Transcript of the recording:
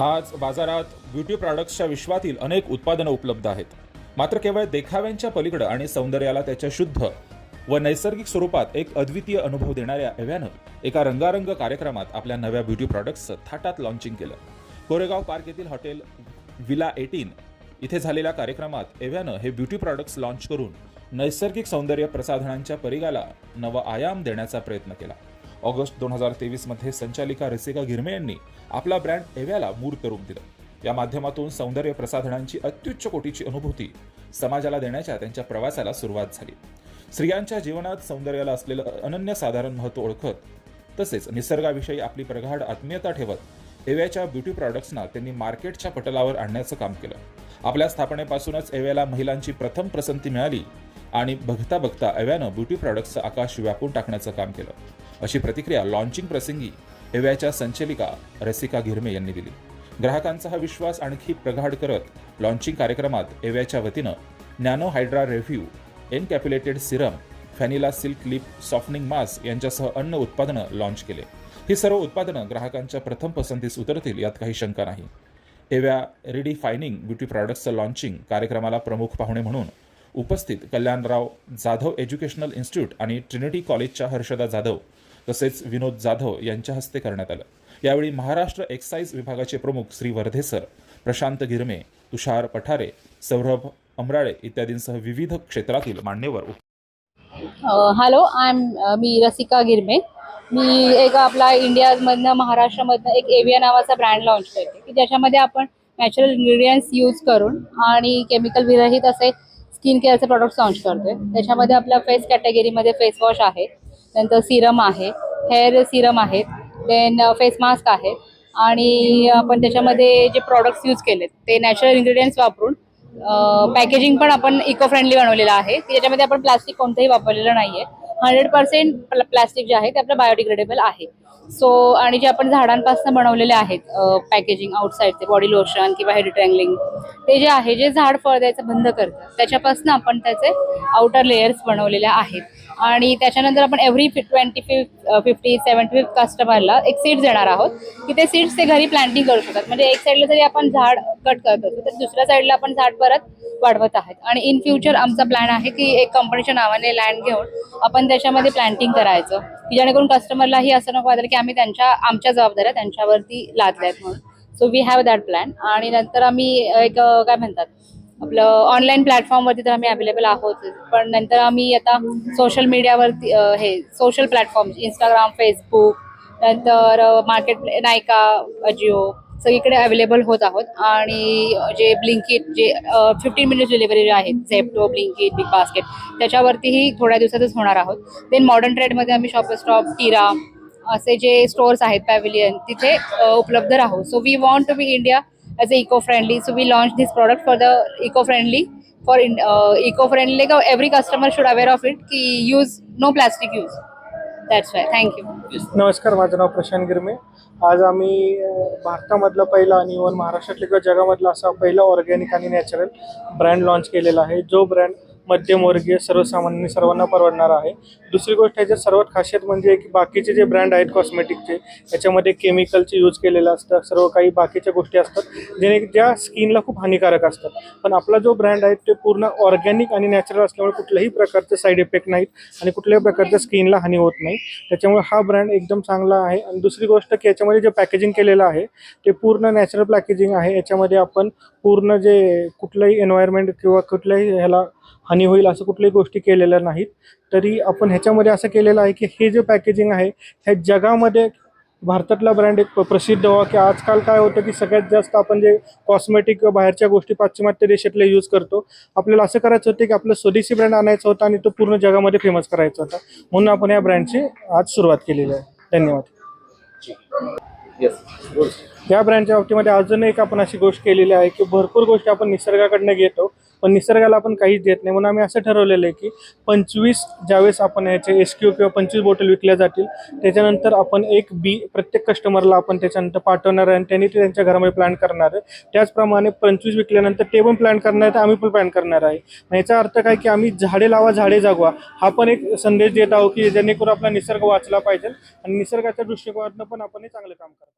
आज बाजारात ब्युटी प्रॉडक्ट्सच्या विश्वातील अनेक उत्पादनं उपलब्ध आहेत. मात्र केवळ देखाव्यांच्या पलीकडं आणि सौंदर्याला त्याच्या शुद्ध व नैसर्गिक स्वरूपात एक अद्वितीय अनुभव देणाऱ्या एव्यानं एका रंगारंग कार्यक्रमात आपल्या नव्या ब्युटी प्रॉडक्ट्सचं थाटात लॉन्चिंग केलं. कोरेगाव पार्क येथील हॉटेल विला एटीन इथे झालेल्या कार्यक्रमात एव्यानं हे ब्युटी प्रॉडक्ट्स लॉन्च करून नैसर्गिक सौंदर्य प्रसाधनांच्या परिघाला नवा आयाम देण्याचा प्रयत्न केला. ऑगस्ट दोन हजार तेवीसमध्ये संचालिका रसिका गिरमे यांनी आपला ब्रँड एव्याला मूर्त रूप दिलं. या माध्यमातून सौंदर्य प्रसाधनांची अत्युच्च कोटीची अनुभूती समाजाला देण्याच्या त्यांच्या प्रवासाला सुरुवात झाली. स्त्रियांच्या जीवनात सौंदर्याला असलेलं अनन्यसाधारण महत्त्व ओळखत तसेच निसर्गाविषयी आपली प्रगाढ आत्मीयता ठेवत एव्याच्या ब्युटी प्रॉडक्ट्सना त्यांनी मार्केटच्या पटलावर आणण्याचं काम केलं. आपल्या स्थापनेपासूनच एव्याला महिलांची प्रथम पसंती मिळाली आणि बघता बघता एव्यानं ब्युटी प्रॉडक्ट्सचं आकाश व्यापून टाकण्याचं काम केलं. अशी प्रतिक्रिया लॉन्चिंग प्रसंगी एव्याच्या संचालिका रसिका गिरमे यांनी दिली. ग्राहकांचा हा विश्वास आणखी प्रगाढ करत लॉन्चिंग कार्यक्रमात एव्याच्या वतीनं nano hydra revue encapsulated serum vanilla silk lip softening mask यांच्यासह अन्न उत्पादनं लॉन्च केले. ही सर्व उत्पादनं ग्राहकांच्या प्रथम पसंतीस उतरतील यात काही शंका नाही. एव्या रिडिफायनिंग ब्युटी प्रॉडक्ट्सचं लॉन्चिंग कार्यक्रमाला प्रमुख पाहुणे म्हणून उपस्थित कल्याणराव जाधव एज्युकेशनल इन्स्टिट्यूट आणि ट्रिनिटी कॉलेजच्या हर्षदा जाधव तसेच विनोद जाधव यांच्या हस्ते करण्यात आलं. यावेळी महाराष्ट्र एक्साईज विभागाचे प्रमुख श्री वर्धेसर प्रशांत गिरमे तुषार पठारे सौरभ अमराळे इत्यादींसह विविध क्षेत्रातील मान्यवर हॅलो आय एम मी रसिका गिरमे मी एक आपला इंडियामधनं महाराष्ट्रामधनं एक एविया नावाचा ब्रँड लॉन्च करते की ज्याच्यामध्ये आपण नॅचरल इन्ग्रेडियंट्स यूज करून आणि केमिकल विरहित असे स्किन केअरचे प्रोडक्ट्स लॉन्च करतोय. त्याच्यामध्ये आपल्या फेस कॅटेगरीमध्ये फेस वॉश आहे. नंतर सिरम आहे हेअर सिरम आहेत देन फेस मास्क आहेत आणि आपण त्याच्यामध्ये जे प्रॉडक्ट्स यूज केलेत ते नॅचरल इन्ग्रेडियंट्स वापरून पॅकेजिंग पण आपण इको फ्रेंडली बनवलेलं आहे. की त्याच्यामध्ये आपण प्लास्टिक कोणतंही वापरलेलं नाहीये. हंड्रेड पर्सेंट प्लास्टिक जे आहे ते आपलं बायोडिग्रेडेबल आहे. सो आणि जे आपण झाडांपासून बनवलेले आहेत पॅकेजिंग आउटसाईडचे बॉडी लोशन किंवा हेड ट्रँगलिंग ते जे आहे जे झाड फळ द्यायचं बंद करतं त्याच्यापासून आपण त्याचे आउटर लेयर्स बनवलेले आहेत. आणि त्याच्यानंतर आपण every twenty fifth fifty seventy fifth कस्टमरला एक सीड्स देणार आहोत. की ते सीड्स ते घरी प्लांटिंग करू शकतात. म्हणजे एक साईडला जरी आपण झाड कट करत असतो तर दुसऱ्या साईडला आपण झाड परत वाढवत आहेत. आणि इन फ्युचर आमचा प्लॅन आहे की एक कंपनीच्या नावाने लँड घेऊन आपण त्याच्यामध्ये प्लांटिंग करायचं. की जेणेकरून कस्टमरलाही असं नको वाटेल की आम्ही त्यांच्या आमच्या जबाबदाऱ्या त्यांच्यावरती लादल्या आहेत म्हणून. So we have that plan आणि नंतर आम्ही एक काय म्हणतात? आपलं ऑनलाईन प्लॅटफॉर्मवरती तर आम्ही अवेलेबल आहोत. पण नंतर आम्ही आता सोशल मीडियावरती हे सोशल प्लॅटफॉर्म इंस्टाग्राम फेसबुक नंतर मार्केट नायका अजिओ सगळीकडे अवेलेबल होत आहोत. आणि जे ब्लिंकिट जे फिफ्टीन मिनिट्स डिलिव्हरी जे आहेत झेप्टो ब्लिंकिट बिग बास्केट त्याच्यावरतीही थोड्या दिवसातच होणार आहोत. देन मॉडर्न ट्रेडमध्ये आम्ही शॉप स्टॉप टिरा असे जे स्टोअर्स आहेत पॅव्हिलियन तिथे उपलब्ध राहू. So we want to be India as a eco friendly so for launch this product for the eco friendly for eco friendly customer customer should aware of it की use no plastic use that's why thank you नमस्कार माझं नाव प्रशांत गिरमे. आज आम्ही भारतामधलं पहिला आणि even महाराष्ट्रातलं किंवा जगामधला असा पहिला ऑर्गॅनिक आणि नॅचरल ब्रँड लॉन्च केलेला आहे. जो ब्रँड मध्यमवर्गीय सर्वसामान्य सर्वांना परवडणार आहे. दुसरी गोष्ट याच्यात सर्वात खासियत म्हणजे की बाकीचे जे ब्रँड आहेत कॉस्मेटिकचे याच्यामध्ये केमिकलचे यूज केलेलं असतं. सर्व काही बाकीच्या गोष्टी असतात जेणे ज्या स्किनला खूप हानिकारक असतात. पण आपला जो ब्रँड आहे ते पूर्ण ऑर्गॅनिक आणि नॅचरल असल्यामुळे कुठल्याही प्रकारचे साईड इफेक्ट नाहीत आणि कुठल्याही प्रकारच्या स्किनला हानी होत नाही. त्याच्यामुळे हा ब्रँड एकदम चांगला आहे. आणि दुसरी गोष्ट की याच्यामध्ये जे पॅकेजिंग केलेलं आहे ते पूर्ण नॅचरल पॅकेजिंग आहे. याच्यामध्ये आपण पूर्ण जे कुठलंही एन्व्हायरमेंट किंवा कुठल्याही ह्याला हानी होईल असं कुठल्याही गोष्टी केलेल्या नाहीत. तरी आपण ह्याच्यामध्ये असं केलेलं आहे की हे जे पॅकेजिंग आहे ह्या जगामध्ये भारतातला ब्रँड एक प्रसिद्ध व्हावा की आजकाल काय होतं की सगळ्यात जास्त आपण जे कॉस्मेटिक बाहेरच्या गोष्टी पाश्चिमात्य देशातले यूज करतो आपल्याला असं करायचं होतं की आपलं स्वदेशी ब्रँड आणायचा होता आणि तो पूर्ण जगामध्ये फेमस करायचा होता. म्हणून आपण या ब्रँडची आज सुरुवात केलेली आहे. धन्यवाद. या ब्रँडच्या बाबतीमध्ये अजून एक आपण अशी गोष्ट केलेली आहे की भरपूर गोष्टी आपण निसर्गाकडनं घेतो. पण निसर्गाला आपण काहीच देत नाही. म्हणून आम्ही असं ठरवलेलं आहे की पंचवीस ज्यावेळेस आपण याचे एस क्यू किंवा पंचवीस बॉटल विकल्या जातील त्याच्यानंतर आपण एक बी प्रत्येक कस्टमरला आपण त्याच्यानंतर पाठवणार आहे आणि त्यांनी ते त्यांच्या घरामध्ये प्लॅन करणार आहे. त्याचप्रमाणे पंचवीस विकल्यानंतर ते पण प्लॅन करणार आहे तर आम्ही पण प्लॅन करणार आहे. याचा अर्थ काय की आम्ही झाडे लावा झाडे जगवा हा पण एक संदेश देत आहोत की जेणेकरून आपला निसर्ग वाचला पाहिजे आणि निसर्गाच्या दृष्टिकोनातून पण आपण हे चांगलं काम करतो